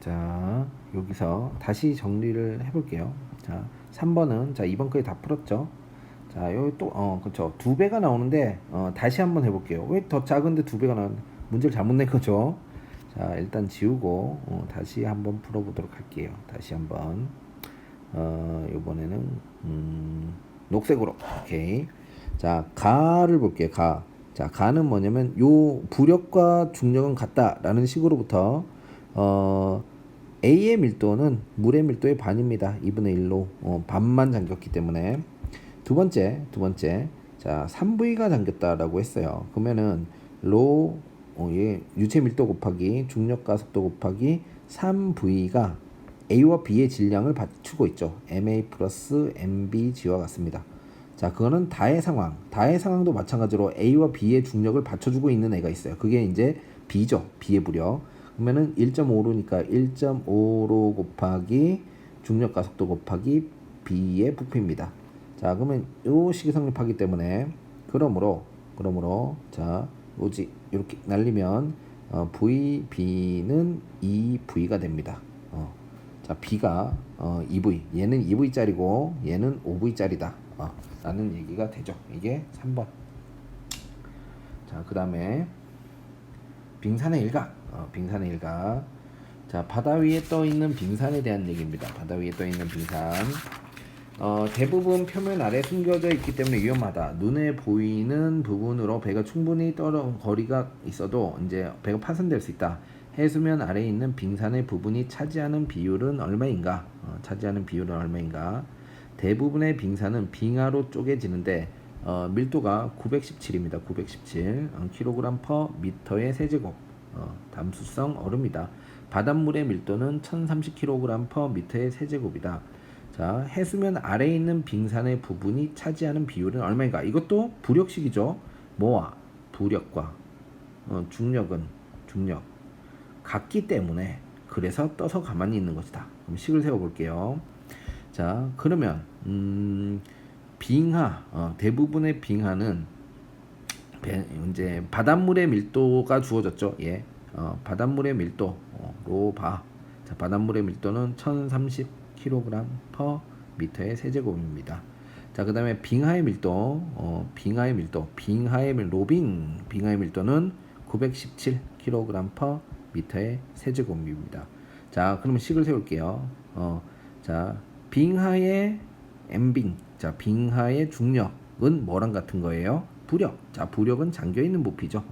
자, 여기서 다시 정리를 해볼게요. 자, 3번은 자, 이번 거에 다 풀었죠. 자, 여기 또, 어, 그쵸. 두 배가 나오는데, 어, 다시 한번 해볼게요. 왜 더 작은데 두 배가 나오는데, 문제를 잘못 낸 거죠. 자, 일단 지우고, 어, 다시 한번 풀어보도록 할게요. 다시 한번. 어, 이번에는, 음, 녹색으로. 오케이. 자, 가를 볼게요. 가. 자, 가는 뭐냐면, 요 부력과 중력은 같다라는 식으로부터, 어, A의 밀도는 물의 밀도의 반입니다. 2분의 1로 어, 반만 잠겼기 때문에 두 번째 두 번째 자 3V가 잠겼다라고 했어요. 그러면은 로 어, 예, 유체 밀도 곱하기 중력 가속도 곱하기 3V가 A와 B의 질량을 받추고 있죠. MA 플러스 MBG와 같습니다. 자, 그거는 다의 상황. 다의 상황도 마찬가지로 A와 B의 중력을 받쳐주고 있는 애가 있어요. 그게 이제 B죠. B의 부력. 그러면은 1.5로니까 1.5로 곱하기 중력 가속도 곱하기 B의 부피입니다. 자, 그러면 요 식이 성립하기 때문에 그러므로 그러므로 자, 오지 이렇게 날리면 어, VB는 2V가 됩니다. 어. 자, B가 어, 2V. 얘는 2V짜리고 얘는 5V짜리다. 어, 라는 얘기가 되죠. 이게 3번. 자, 그다음에 빙산의 일각. 어, 빙산의 일각. 자, 바다 위에 떠 있는 빙산에 대한 얘기입니다. 바다 위에 떠 있는 빙산. 어, 대부분 표면 아래 숨겨져 있기 때문에 위험하다. 눈에 보이는 부분으로 배가 충분히 떨어 거리가 있어도 이제 배가 파손될 수 있다. 해수면 아래에 있는 빙산의 부분이 차지하는 비율은 얼마인가? 어, 차지하는 비율은 얼마인가? 대부분의 빙산은 빙하로 쪼개지는데 어, 밀도가 917입니다. 917 어, 킬로그램 퍼 미터의 세제곱 어, 담수성 얼음이다. 바닷물의 밀도는 1030kg 퍼 미터의 세제곱이다. 자, 해수면 아래에 있는 빙산의 부분이 차지하는 비율은 얼마인가? 이것도 부력식이죠. 뭐와 부력과 어, 중력은 중력 같기 때문에 그래서 떠서 가만히 있는 것이다. 그럼 식을 세워 볼게요. 자, 그러면 음, 빙하 어, 대부분의 빙하는 배- 이제 바닷물의 밀도가 주어졌죠. 예, 어, 바닷물의 밀도 어, 로바. 자, 바닷물의 밀도는 1,030kg per 미터의 세제곱입니다. 자, 그 다음에 빙하의 밀도, 어, 빙하의 밀도, 빙하의 밀 로빙, 빙하의 밀도는 917kg per 미터의 세제곱입니다. 자, 그러면 식을 세울게요. 어, 자, 빙하의 엠빙, 자, 빙하의 중력은 뭐랑 같은 거예요? 부력. 자, 부력은 잠겨 있는 부피죠.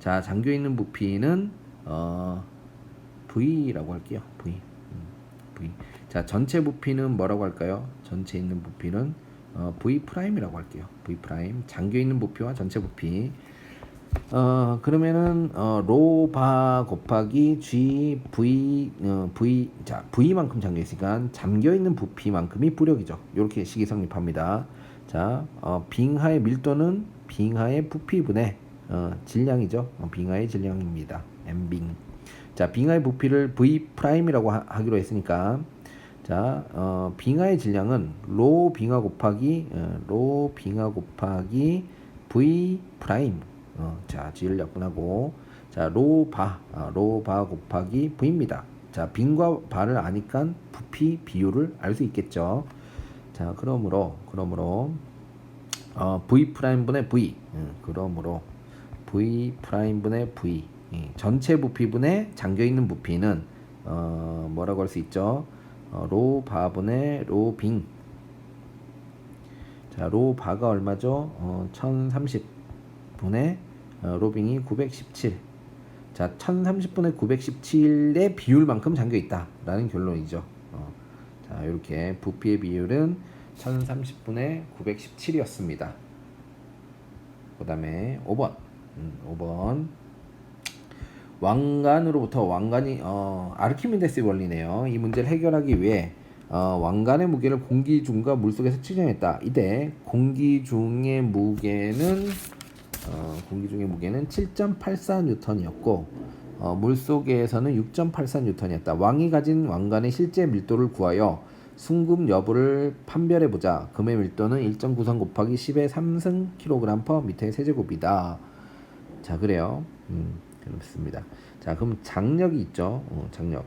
자, 잠겨 있는 부피는 어, V라고 할게요. V. 음, V. 자, 전체 부피는 뭐라고 할까요? 전체 있는 부피는 어, V 프라임이라고 할게요. V 프라임. 잠겨 있는 부피와 전체 부피. 어 그러면은 어 로바 곱하기 G V 어 V 자 V만큼 잠겨 있으니까 잠겨 있는 부피만큼이 부력이죠. 이렇게 식이 성립합니다. 자, 어 빙하의 밀도는 빙하의 부피분의 어 질량이죠. 어, 빙하의 질량입니다. M빙. 자, 빙하의 부피를 V 프라임이라고 하, 하기로 했으니까 자, 어 빙하의 질량은 로 빙하 곱하기 어, 로 빙하 곱하기 V 프라임 어, 자, G를 약분하고 자, 로바 아, 로바 곱하기 V입니다. 자, 빙과 바를 아니까 부피 비율을 알 수 있겠죠. 자, 그러므로 그러므로 어, V 프라임 분의 V 음, 그러므로 V 프라임 분의 V 예, 전체 부피분의 잠겨 있는 부피는 어, 뭐라고 할 수 있죠? 어, 로 바분의 로 빙. 자, 로 바가 얼마죠? 어, 1030분의 어, 로빙이 917. 자, 1030분의 917의 비율만큼 잠겨 있다라는 결론이죠. 어, 자, 이렇게 부피의 비율은 1030분의 917이었습니다. 그 다음에 5번. 음, 5번. 왕관으로부터 왕관이 어, 아르키미데스 원리네요. 이 문제를 해결하기 위해 어, 왕관의 무게를 공기 중과 물 속에서 측정했다. 이때 공기 중의 무게는 어, 공기 중의 무게는 7.84 뉴턴이었고 어, 물 속에서는 6.84 뉴턴이었다. 왕이 가진 왕관의 실제 밀도를 구하여 순금 여부를 판별해 보자. 금의 밀도는 1.93 곱하기 10의 3승 kg per 미터의 세제곱이다. 자 그래요. 음, 그렇습니다. 자 그럼 장력이 있죠. 어, 장력.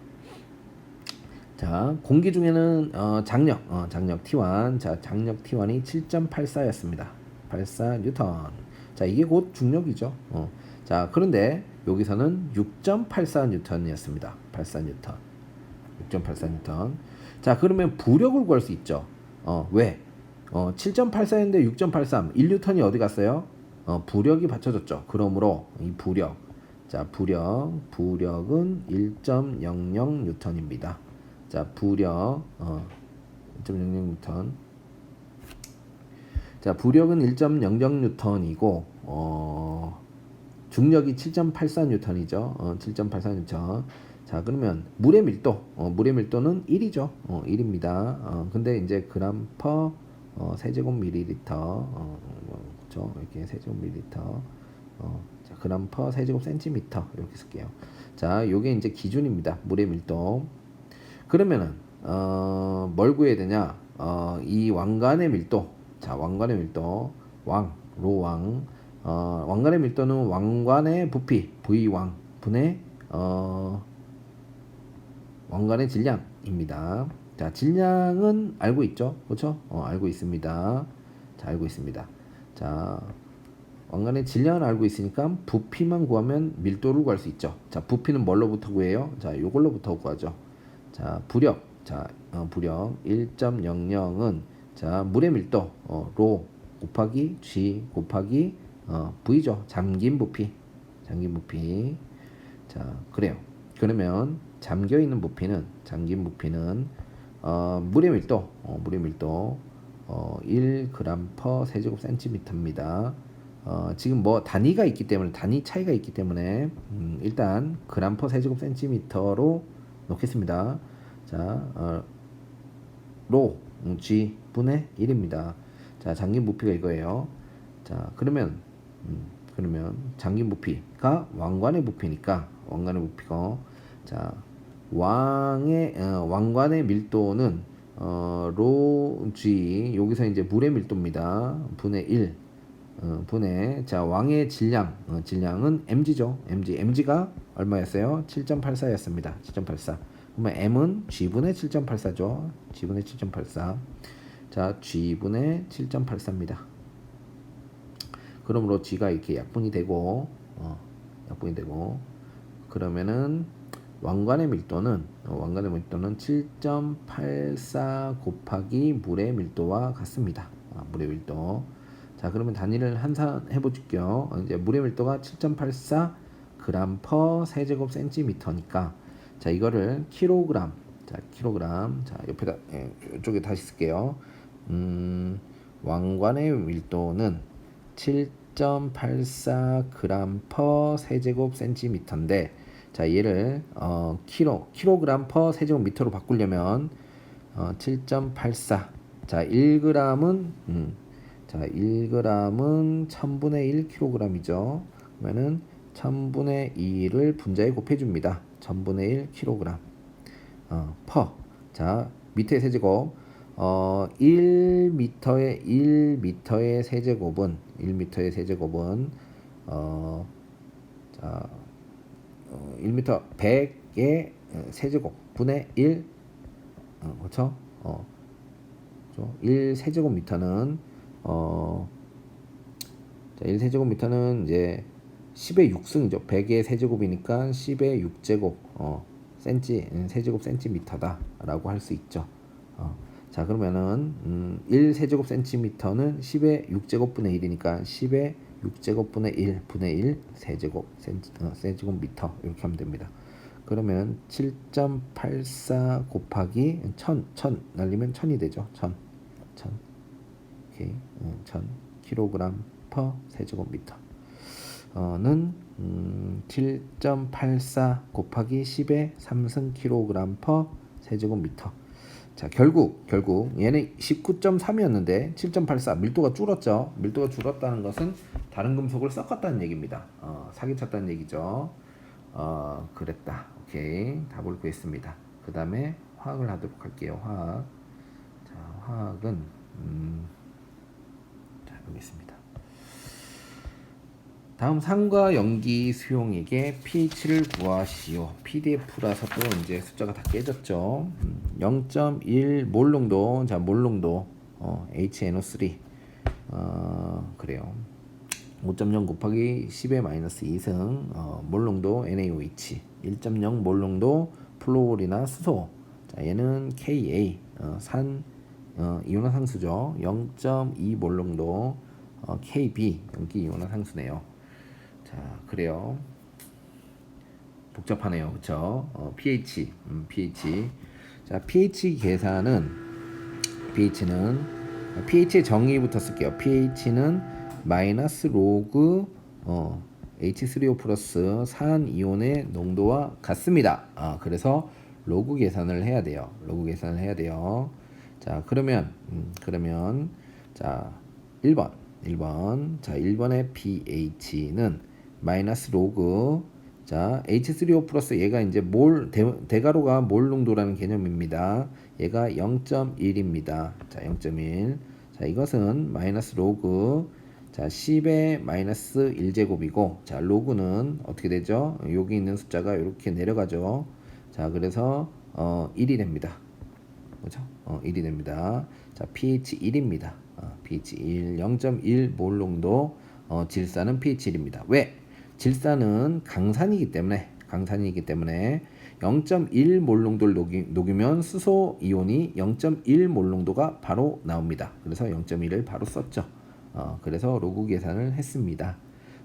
자, 공기 중에는 어, 장력, 어, 장력 T1, 자, 장력 T1이 7.84였습니다. 84 뉴턴. 자, 이게 곧 중력이죠. 어. 자, 그런데 여기서는 6.84 뉴턴이었습니다. 84 뉴턴. 6.84 뉴턴. 자, 그러면 부력을 구할 수 있죠. 어, 왜? 어, 7.84였는데 6.83. 1뉴턴이 어디 갔어요? 어, 부력이 받쳐졌죠. 그러므로 이 부력. 자, 부력. 부력은 1.00 뉴턴입니다. 자, 부력 어, 1.00 뉴턴. 자, 부력은 1.00 뉴턴이고 어, 중력이 7.84 뉴턴이죠. 어, 7.84 뉴턴. 자, 그러면 물의 밀도. 어, 물의 밀도는 1이죠. 어, 1입니다. 어, 근데 이제 그램 퍼 어, 세제곱 밀리리터 어, 뭐, 그렇죠. 이렇게 세제곱 밀리리터. 어, 자, 그램 퍼 세제곱 센티미터 이렇게 쓸게요. 자, 요게 이제 기준입니다. 물의 밀도. 그러면은 어, 뭘 구해야 되냐? 어, 이 왕관의 밀도. 자, 왕관의 밀도. 왕, 로왕. 어, 왕관의 밀도는 왕관의 부피, V왕 분의 어, 왕관의 질량입니다. 자, 질량은 알고 있죠? 그렇죠? 어, 알고 있습니다. 자, 알고 있습니다. 자, 왕관의 질량을 알고 있으니까 부피만 구하면 밀도를 구할 수 있죠. 자, 부피는 뭘로부터 구해요? 자, 요걸로부터 구하죠. 자, 부력. 자, 어, 부력 1.00은 자, 물의 밀도 어, 로 곱하기 g 곱하기 어, v죠. 잠긴 부피. 잠긴 부피. 자, 그래요. 그러면 잠겨 있는 부피는 잠긴 부피는 어, 물의 밀도, 어, 물의 밀도 어, 1g per 세제곱 센티미터입니다. 어, 지금 뭐 단위가 있기 때문에 단위 차이가 있기 때문에 음, 일단 퍼 세제곱 센티미터로 놓겠습니다. 자, 어, 로 음, g 분의 1입니다. 자, 잠긴 부피가 이거예요. 자, 그러면 음, 그러면 잠긴 부피가 왕관의 부피니까 왕관의 부피가 자 왕의 어, 왕관의 밀도는 어, 로 g 여기서 이제 물의 밀도입니다. 분의 1 어, 분의 자 왕의 질량 어, 질량은 mg죠. mg mg가 얼마였어요? 7.84였습니다. 7.84. 그러면 m은 g분의 7.84죠. g분의 7.84. 자 g분의 7.84입니다. 그러므로 지가 이렇게 약분이 되고 어, 약분이 되고 그러면은 왕관의 밀도는 어, 왕관의 밀도는 7.84 곱하기 물의 밀도와 같습니다. 아, 물의 밀도. 자 그러면 단위를 한산해 보실게요. 이제 물의 밀도가 7.84 그램 퍼 세제곱 센티미터니까 자 이거를 킬로그램 자 킬로그램 자 옆에다 예, 이쪽에 다시 쓸게요. 음 왕관의 밀도는 1.84g per 세제곱 센티미터인데 자 얘를 어 키로 킬로그램 퍼 세제곱미터로 바꾸려면 어 7.84. 자 1g은 음. 자 1g은 1000분의 1kg이죠. 그러면은 1000분의 2를 분자에 곱해 줍니다. 1000분의 1kg. 어, per. 자 밑에 세제곱 어 1m의 1m의 세제곱은 1m의 세제곱은 어 자. 어, 1m 100의 세제곱 분의 1 어, 그렇죠? 어, 그렇죠? 1 세제곱미터는 어, 자, 1 세제곱미터는 이제 10의 6승이죠. 100의 세제곱이니까 10의 6제곱 어, 센치 세제곱 센티미터다라고 할 수 있죠. 어, 자 그러면은 음, 1 세제곱 센티미터는 10의 6제곱분의 1이니까 10의 6제곱분의 1 분의 1 세제곱 센, 어, 세제곱 미터 이렇게 하면 됩니다. 그러면 7.84 곱하기 1000, 1000 날리면 1000이 되죠. 1000, 1000, 오케이, 1000 킬로그램 퍼 세제곱미터. 어는 음, 7.84 곱하기 10의 3승 킬로그램 퍼 세제곱미터. 자 결국 결국 얘는 19.3이었는데 7.84 밀도가 줄었죠. 밀도가 줄었다는 것은 다른 금속을 섞었다는 얘기입니다. 어, 사기 쳤다는 얘기죠. 어, 그랬다. 오케이 답을 구했습니다. 그 다음에 화학을 하도록 할게요. 화학. 자 화학은 음, 자 여기 있습니다. 다음 산과 연기 수용액의 pH를 구하시오. PDF라서 또 이제 숫자가 다 깨졌죠. 음, 0.1 몰 농도 자 몰 농도 어, HNO3 어, 그래요. 5.0 곱하기 10의 마이너스 2승 어, 몰 농도 NaOH 1.0 몰 농도 플로올이나 수소. 자 얘는 Ka 어, 산 어, 이온화 상수죠. 0.2 몰 농도 어, Kb 연기 이온화 상수네요 자 그래요. 복잡하네요. 그쵸? 어, pH. 음, pH. 자 pH 계산은 pH는 pH의 정의부터 쓸게요. pH는 마이너스 로그 어, H3O 플러스 산 이온의 농도와 같습니다. 아 그래서 로그 계산을 해야 돼요. 로그 계산을 해야 돼요. 자 그러면 음, 그러면 자 1번. 1번. 자 1번의 pH는 마이너스 로그 자 H3O 플러스 얘가 이제 몰 대, 대가로가 몰 농도라는 개념입니다 얘가 0.1입니다 자 0.1 자 이것은 마이너스 로그 자 10의 마이너스 1제곱이고 자 로그는 어떻게 되죠 여기 있는 숫자가 이렇게 내려가죠 자 그래서 어 1이 됩니다 그죠? 어, 1이 됩니다. 자, pH 1입니다. 어, pH 1, 0.1 몰 농도 어, 질산은 pH 1입니다. 왜? 질산은 강산이기 때문에 강산이기 때문에 0.1 몰농도를 녹이, 녹이 면 수소 이온이 0.1 몰농도가 바로 나옵니다. 그래서 0.1을 바로 썼죠. 어, 그래서 로그 계산을 했습니다.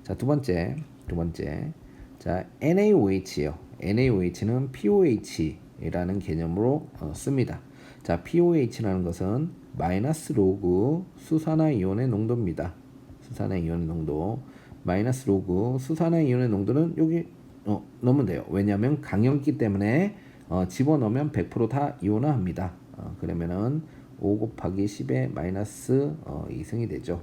자, 두 번째, 두 번째. 자, NaOH요. NaOH는 POH라는 개념으로 어, 씁니다. 자, POH라는 것은 마이너스 로그 수산화 이온의 농도입니다. 수산화 이온의 농도. 마이너스 로그 수산화 이온의 농도는 여기 어, 넣으면 돼요. 왜냐하면 강력이기 때문에 어, 집어넣으면 100%다 이온화합니다. 어, 그러면은 5 곱하기 10의 마이너스 어, 2승이 되죠.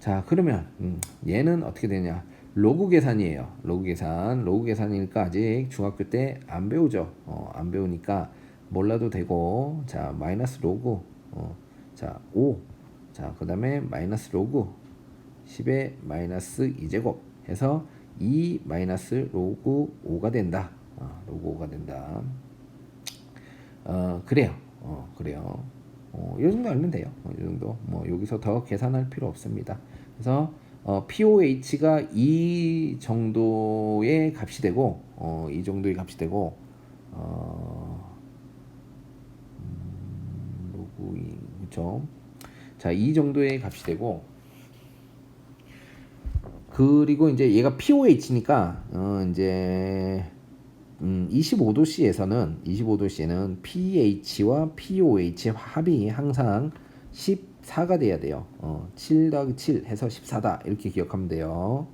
자, 그러면 음, 얘는 어떻게 되냐? 로그 계산이에요. 로그 계산. 로그 계산이니까 아직 중학교 때 안 배우죠. 어, 안 배우니까 몰라도 되고 자 마이너스 로그 어, 자 5. 자 그 다음에 마이너스 로그 10의 마이너스 2제곱 해서 2 마이너스 로그 5가 된다. 어, 로그 5가 된다. 어 그래요. 어 그래요. 어, 이 정도 알면 돼요. 어, 이 정도. 뭐 여기서 더 계산할 필요 없습니다. 그래서 어, POH가 이 정도의 값이 되고 어, 이 정도의 값이 되고 어, 음, 로그인 그렇죠. 자, 이 정도의 값이 되고 그리고 이제 얘가 POH니까 어, 이제 음, 25도씨에서는 25도씨에는 pH와 POH의 합이 항상 14가 돼야 돼요. 어, 7 더하기 7 해서 14다 이렇게 기억하면 돼요.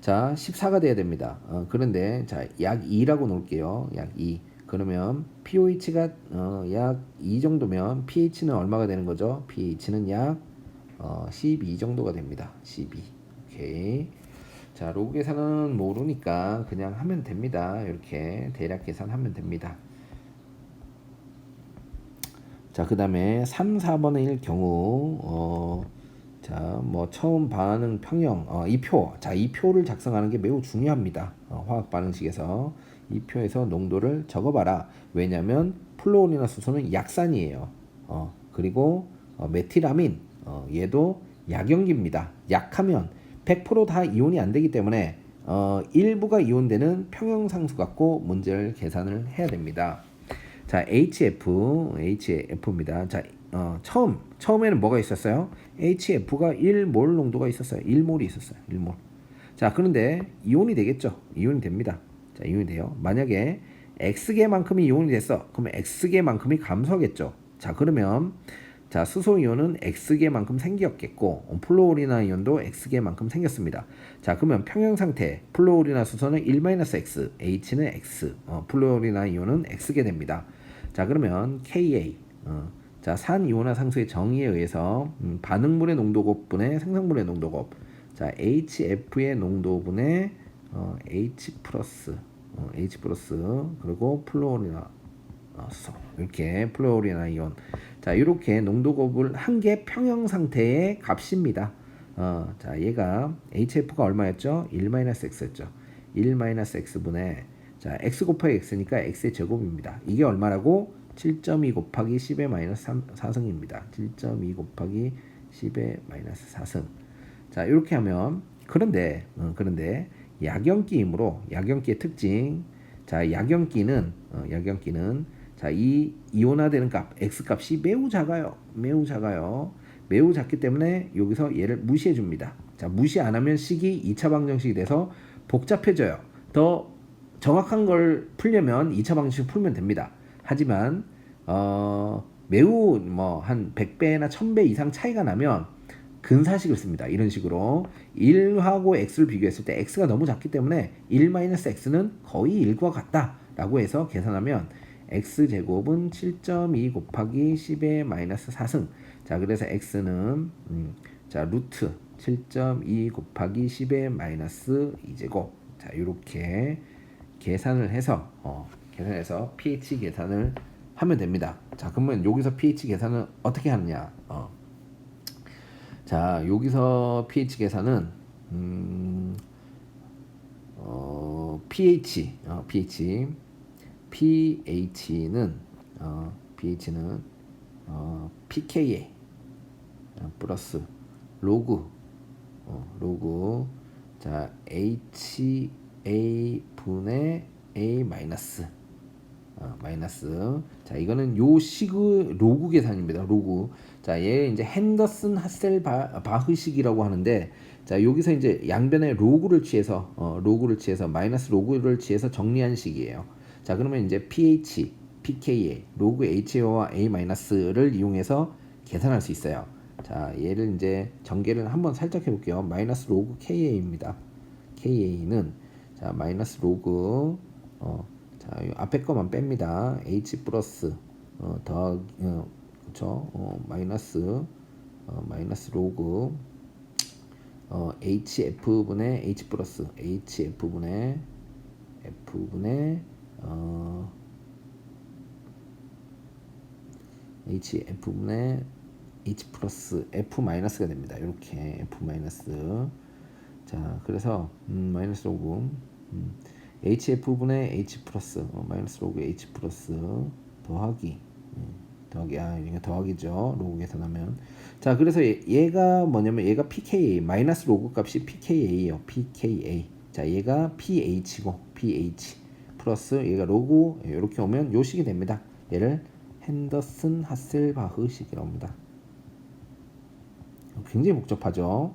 자, 14가 돼야 됩니다. 어, 그런데 자, 약 2라고 놓을게요. 약 2. 그러면 pOH가 어, 약 2 정도면 pH는 얼마가 되는 거죠? pH는 약 어, 12 정도가 됩니다. 12. 오케이. 자, 로그 계산은 모르니까 그냥 하면 됩니다. 이렇게 대략 계산하면 됩니다. 자, 그 다음에 3, 4번의 경우, 어, 자, 뭐, 처음 반응 평형, 어, 이 표. 자, 이 표를 작성하는 게 매우 중요합니다. 어, 화학 반응식에서. 이 표에서 농도를 적어봐라. 왜냐면, 플로온이나 수소는 약산이에요. 어, 그리고, 어, 메틸아민, 어, 얘도 약용기입니다. 약하면 100%다 이온이 안 되기 때문에, 어, 일부가 이온되는 평형상수 갖고 문제를 계산을 해야 됩니다. 자, HF, HF입니다. 자, 어, 처음, 처음에는 뭐가 있었어요? HF가 1몰 농도가 있었어요. 1몰이 있었어요. 1몰. 자, 그런데 이온이 되겠죠? 이온이 됩니다. 자, 이온이 돼요. 만약에 X개만큼이 이온이 됐어. 그러면 X개만큼이 감소하겠죠? 자, 그러면 자, 수소 이온은 X개만큼 생겼겠고 플로우리나 이온도 X개만큼 생겼습니다. 자, 그러면 평형 상태 플로우리나 수소는 1-X, H는 X, 어, 플로우리나 이온은 X개 됩니다. 자, 그러면 Ka 어, 자, 산 이온화 상수의 정의에 의해서 음, 반응물의 농도 곱분의 생성물의 농도 곱 자, HF의 농도분의 어, H 플러스 어, H 플러스 그리고 플로우리나 어, 수소 이렇게 플로우리나 이온 자 이렇게 농도 곱을 한 개 평형 상태의 값입니다. 어, 자 얘가 HF가 얼마였죠? 1-x였죠. 1-x분의 자 x 곱하기 x니까 x의 제곱입니다. 이게 얼마라고? 7.2 곱하기 10의 마이너스 3, 4승입니다. 7.2 곱하기 10의 마이너스 4승. 자, 이렇게 하면 그런데 어, 그런데 약연기이므로 약연기의 특징. 자, 약연기는 어, 약연기는 자, 이 이온화되는 값 x 값이 매우 작아요. 매우 작아요. 매우 작기 때문에 여기서 얘를 무시해 줍니다. 자, 무시 안 하면 식이 2차 방정식이 돼서 복잡해져요. 더 정확한 걸 풀려면 2차 방정식 풀면 됩니다. 하지만 어, 매우 뭐 한 100배나 1000배 이상 차이가 나면 근사식을 씁니다. 이런 식으로 1하고 x를 비교했을 때 x가 너무 작기 때문에 1-x는 거의 1과 같다라고 해서 계산하면 x제곱은 7.2 곱하기 10의 마이너스 4승 자 그래서 x는 음, 자 루트 7.2 곱하기 10의 마이너스 2제곱 자 이렇게 계산을 해서 어, 계산해서 pH 계산을 하면 됩니다. 자 그러면 여기서 pH 계산은 어떻게 하느냐? 어. 자 여기서 pH 계산은 음, 어, pH 어, pH pH는 어, pH는 어, pKa 어, 플러스 로그 어, 로그. 자 HA 분의 A 마이너스 어, 마이너스. 자 이거는 요 시그 로그 계산입니다 로그. 자얘 이제 핸더슨 하셀 바, 바흐식이라고 하는데 자 여기서 이제 양변에 로그를 취해서 어, 로그를 취해서 마이너스 로그를 취해서 정리한 식이에요 자 그러면 이제 pH pKa 로그 HA와 A 마이너스를 이용해서 계산할 수 있어요 자 얘를 이제 전개를 한번 살짝 해볼게요 마이너스 로그 KA입니다 KA는 자 마이너스 로그 어, 자, 이 앞에 거만 뺍니다. h 플러스 어, 더하기 어, 그쵸? 어, 마이너스 어, 마이너스 로그 어, hf 분의 h 플러스 hf 분의 f 분의 어, hf 분의 h 플러스 f 마이너스가 됩니다. 이렇게 f 마이너스. 자 그래서 음, 마이너스 로그 음, hf분의 h 플러스 어, 마이너스 로그 h 플러스 더하기. 음, 더하기 아 이게 더하기죠. 로그 계산하면. 자 그래서 얘, 가 뭐냐면 얘가 pka 마이너스 로그 값이 pka예요. Pka. 자 얘가 ph고 ph 플러스 얘가 로그 이렇게 오면 요 식이 됩니다. 얘를 핸더슨 하셀바흐 식이라고 합니다. 굉장히 복잡하죠?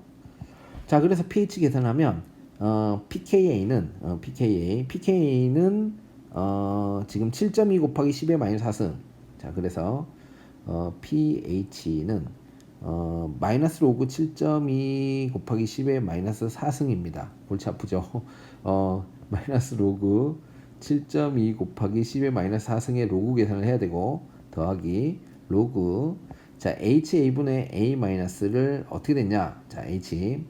자 그래서 pH 계산하면 어, pKa는 어, pKa. pKa는 어, 지금 7.2 곱하기 10의 마이너스 4승. 자 그래서 어, pH는 어, 마이너스 로그 7.2 곱하기 10의 마이너스 4승입니다. 골치 아프죠? 어, 마이너스 로그 7.2 곱하기 10의 마이너스 4승의 로그 계산을 해야 되고 더하기 로그 자 HA분의 A 마이너스를 어떻게 됐냐 자 H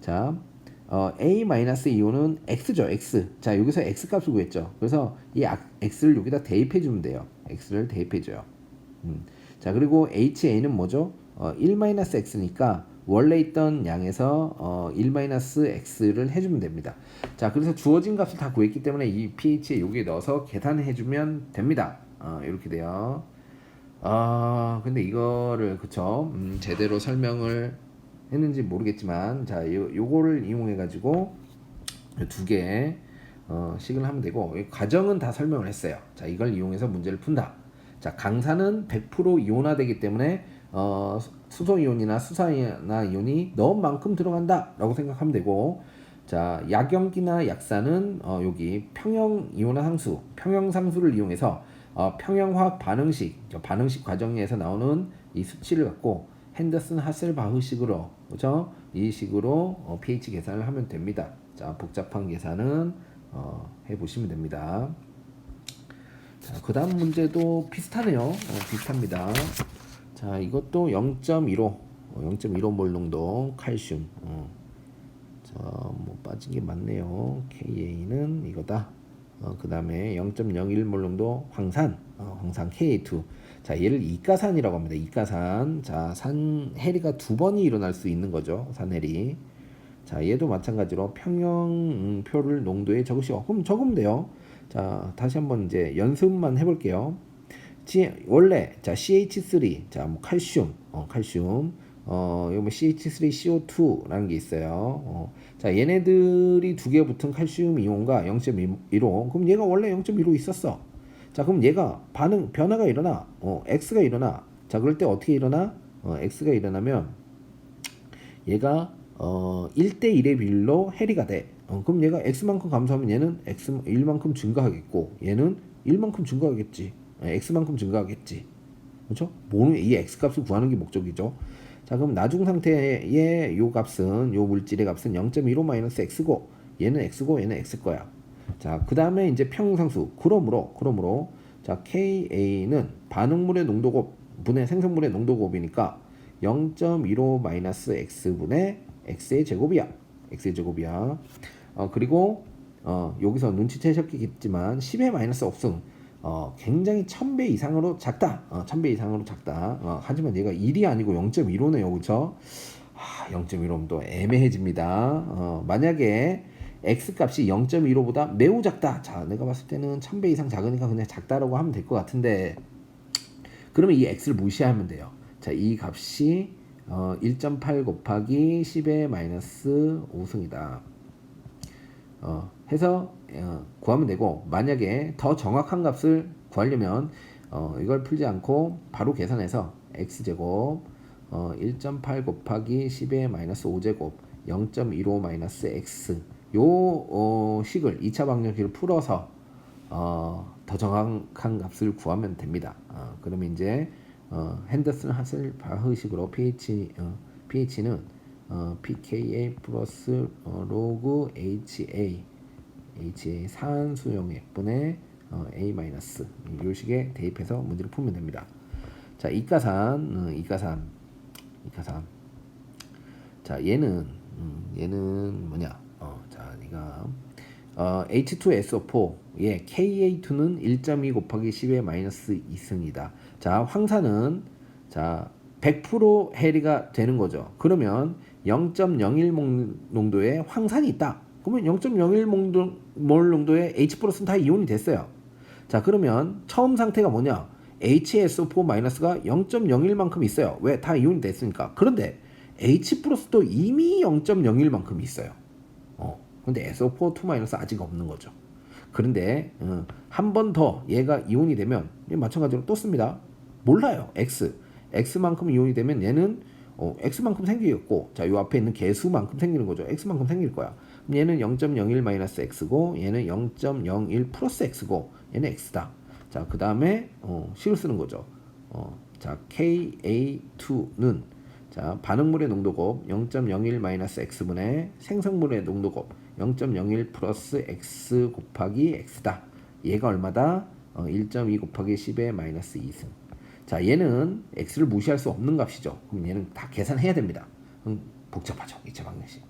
자 어, A-이온은 X죠, X. 자, 여기서 X 값을 구했죠. 그래서 이 X를 여기다 대입해 주면 돼요. X를 대입해 줘요. 음. 자, 그리고 HA는 뭐죠? 어, 1-X니까 원래 있던 양에서 어, 1-X를 해주면 됩니다. 자, 그래서 주어진 값을 다 구했기 때문에 이 pH에 여기에 넣어서 계산해 주면 됩니다. 어, 이렇게 돼요. 아, 근데 이거를 그쵸? 음, 제대로 설명을 했는지 모르겠지만 자 요, 요거를 이용해 가지고 두 개 어, 식을 하면 되고 과정은 다 설명을 했어요 자 이걸 이용해서 문제를 푼다 자 강산은 100% 이온화되기 때문에 어, 수소이온이나 수산이나 이온이 넣은 만큼 들어간다 라고 생각하면 되고 자 약염기나 약산은 어, 여기 평형 이온화 상수 평형 상수를 이용해서 어, 평형화학 반응식 반응식 과정에서 나오는 이 수치를 갖고 핸더슨 하셀바흐식으로 그죠? 이 식으로 어, pH 계산을 하면 됩니다. 자, 복잡한 계산은 어, 해 보시면 됩니다. 자, 그다음 문제도 비슷하네요. 어, 비슷합니다. 자, 이것도 0.15 0.15몰 농도 칼슘. 어. 자, 뭐 빠진 게 많네요. KA는 이거다. 어, 그 다음에 0.01몰 농도 황산, 어, 황산 KA2. 자, 얘를 이가산이라고 합니다. 이가산. 자, 산 해리가 두 번이 일어날 수 있는 거죠. 산해리. 자, 얘도 마찬가지로 평형표를 농도에 적으시오. 그럼 적으면 돼요. 자, 다시 한번 이제 연습만 해볼게요. 지- 원래 자 CH3 자뭐 칼슘 어 칼슘 어 이거 뭐 CH3CO2라는 게 있어요. 어, 자 얘네들이 두 개 붙은 칼슘 이온과 0.15 그럼 얘가 원래 0.15 있었어. 자 그럼 얘가 반응 변화가 일어나 어 X가 일어나 자 그럴 때 어떻게 일어나 어 X가 일어나면 얘가 어 1대 1의 비율로 해리가 돼. 어, 그럼 얘가 x만큼 감소하면 얘는 x 1만큼 증가하겠고 얘는 1만큼 증가하겠지. 어, x만큼 증가하겠지. 그렇죠? 뭐는 이 x 값을 구하는 게 목적이죠. 자, 그럼 나중 상태의 요 값은 요 물질의 값은 0.15 마이너스 x고 얘는 x고 얘는 x 거야. 자, 그다음에 이제 평형상수. 그러므로 그러므로 자, KA는 반응물의 농도곱 분의 생성물의 농도곱이니까 0.15 마이너스 x분의 x의 제곱이야. x의 제곱이야. 어 그리고 어 여기서 눈치채셨겠지만 10의 마이너스 없음. 어 굉장히 1000배 이상으로 작다. 어 1000배 이상으로 작다. 어 하지만 얘가 1이 아니고 0.15네요. 그렇죠? 아, 0.15면 또 애매해집니다. 어 만약에 x 값이 0.15보다 매우 작다. 자, 내가 봤을 때는 1000배 이상 작으니까 그냥 작다라고 하면 될 것 같은데 그러면 이 x를 무시하면 돼요. 자, 이 값이 어, 1.8 곱하기 10의 마이너스 5승이다. 어, 해서 어, 구하면 되고 만약에 더 정확한 값을 구하려면 어, 이걸 풀지 않고 바로 계산해서 x제곱 어, 1.8 곱하기 10의 마이너스 5제곱 0.15 마이너스 x 요 어, 식을 2차 방정식을 풀어서 어, 더 정확한 값을 구하면 됩니다. 어, 그러면 이제 어, 핸더슨 하슬바흐식으로 pH 어, pH는 어, pKa 플러스 어, 로그 HA HA 산수용액분의 어, A 마이너스 이 식에 대입해서 문제를 풀면 됩니다. 자 이가산 어, 이가산 이가산 자 얘는 음, 얘는 뭐냐 어, 자 네가 어, H2SO4 예 Ka2는 1.2 곱하기 10의 마이너스 2승이다. 자 황산은 자 100% 해리가 되는 거죠. 그러면 0.01몰 농도의 황산이 있다. 그러면 0.01몰 농도의 H 플러스는 다 이온이 됐어요. 자 그러면 처음 상태가 뭐냐? HSO4 마이너스가 0.01만큼 있어요. 왜? 다 이온이 됐으니까. 그런데 H 플러스도 이미 0.01만큼 있어요. 어. 근데 SO4 2 마이너스 아직 없는 거죠. 그런데 어, 한번 더 얘가 이온이 되면 얘 마찬가지로 또 씁니다. 몰라요. X. X만큼 이온이 되면 얘는 어, X만큼 생기겠고 자, 요 앞에 있는 개수만큼 생기는 거죠. X만큼 생길 거야. 얘는 0.01 마이너스 X고 얘는 0.01 플러스 X고 얘는 X다. 자, 그 다음에 어, 식을 쓰는 거죠. 어, 자, Ka2는 자, 반응물의 농도곱 0.01 마이너스 X분의 생성물의 농도곱 0.01 플러스 X 곱하기 X다. 얘가 얼마다? 어, 1.2 곱하기 10의 마이너스 2승. 자, 얘는 x를 무시할 수 없는 값이죠. 그럼 얘는 다 계산해야 됩니다. 음, 복잡하죠. 2차 방정식.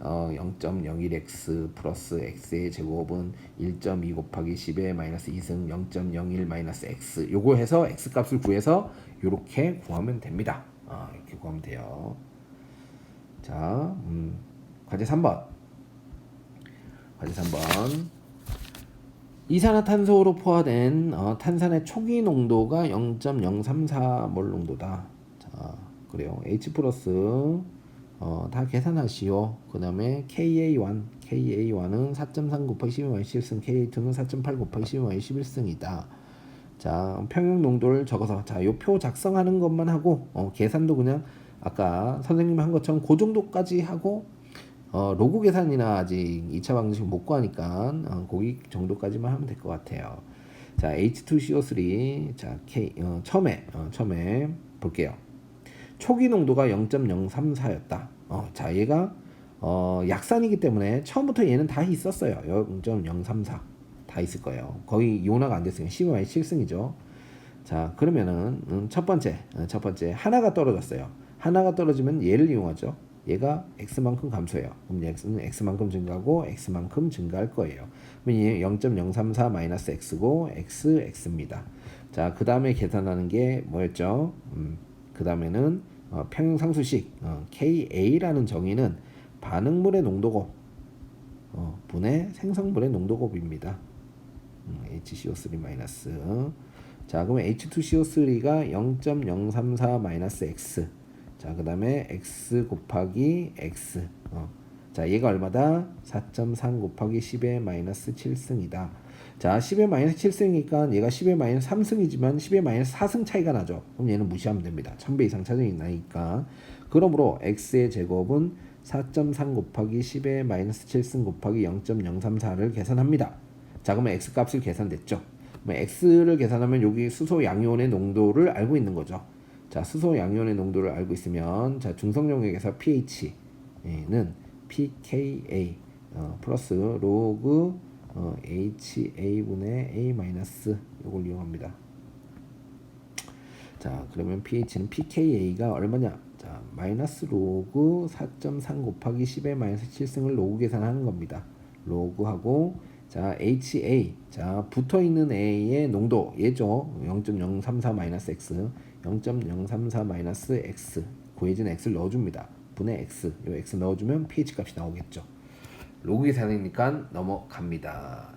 어, 0.01x 플러스 x의 제곱은 1.2 곱하기 10의 마이너스 2승 0.01 마이너스 x 요거 해서 x 값을 구해서 요렇게 구하면 됩니다. 아, 이렇게 구하면 돼요. 자, 음, 과제 3번. 과제 3번. 이산화탄소로 포화된 어, 탄산의 초기 농도가 0.034몰 농도다. 자, 그래요. H 플러스 어, 다 계산하시오. 그 다음에 KA1, KA1은 4.3 곱하기 12 11승, KA2는 4.8 곱하기 12 11승이다. 자, 평형 농도를 적어서 자, 요 표 작성하는 것만 하고 어, 계산도 그냥 아까 선생님이 한 것처럼 그 정도까지 하고 어, 로그 계산이나 아직 2차 방정식 못 구하니까 어, 거기 정도까지만 하면 될 것 같아요. 자, H2CO3 자, K 어, 처음에 어, 처음에 볼게요. 초기 농도가 0.034였다. 어, 자, 얘가 어, 약산이기 때문에 처음부터 얘는 다 있었어요. 0.034 다 있을 거예요. 거의 이온화가 안 됐으니까 12마이 7승이죠. 자, 그러면은 음, 첫 번째 어, 첫 번째 하나가 떨어졌어요. 하나가 떨어지면 얘를 이용하죠. 얘가 x만큼 감소해요. 그럼 x는 x만큼 증가하고 x만큼 증가할 거예요. 그럼 얘 0.034 마이너스 x고 x x입니다. 자, 그 다음에 계산하는 게 뭐였죠? 음, 그 다음에는 어, 평형상수식 어, Ka라는 정의는 반응물의 농도곱 어, 분의 생성물의 농도곱입니다. 음, HCO3 마이너스 자, 그러면 H2CO3가 0.034 마이너스 X. 자, 그 다음에 X 곱하기 X. 어. 자, 얘가 얼마다? 4.3 곱하기 10의 마이너스 7승이다. 자, 10의 마이너스 7승이니까 얘가 10의 마이너스 3승이지만 10의 마이너스 4승 차이가 나죠. 그럼 얘는 무시하면 됩니다. 1000배 이상 차정이 나니까. 그러므로 x의 제곱은 4.3 곱하기 10의 마이너스 7승 곱하기 0.034를 계산합니다. 자, 그러면 x 값을 계산됐죠. 그러면 x를 계산하면 여기 수소 양이온의 농도를 알고 있는 거죠. 자, 수소 양이온의 농도를 알고 있으면 자, 중성 용액에서 pH는 pKa 어, 플러스 로그 어, HA분의 A 마이너스 이걸 이용합니다. 자, 그러면 pH는 pKa가 얼마냐? 자, 마이너스 로그 4.3 곱하기 10의 마이너스 7승을 로그 계산하는 겁니다. 로그하고 자, HA 자, 붙어 있는 A의 농도 얘죠. 0.034 마이너스 X 0.034 마이너스 X 구해진 X를 넣어줍니다. 분의 X 요 X 넣어주면 pH 값이 나오겠죠. 로그 계산이니까 넘어갑니다.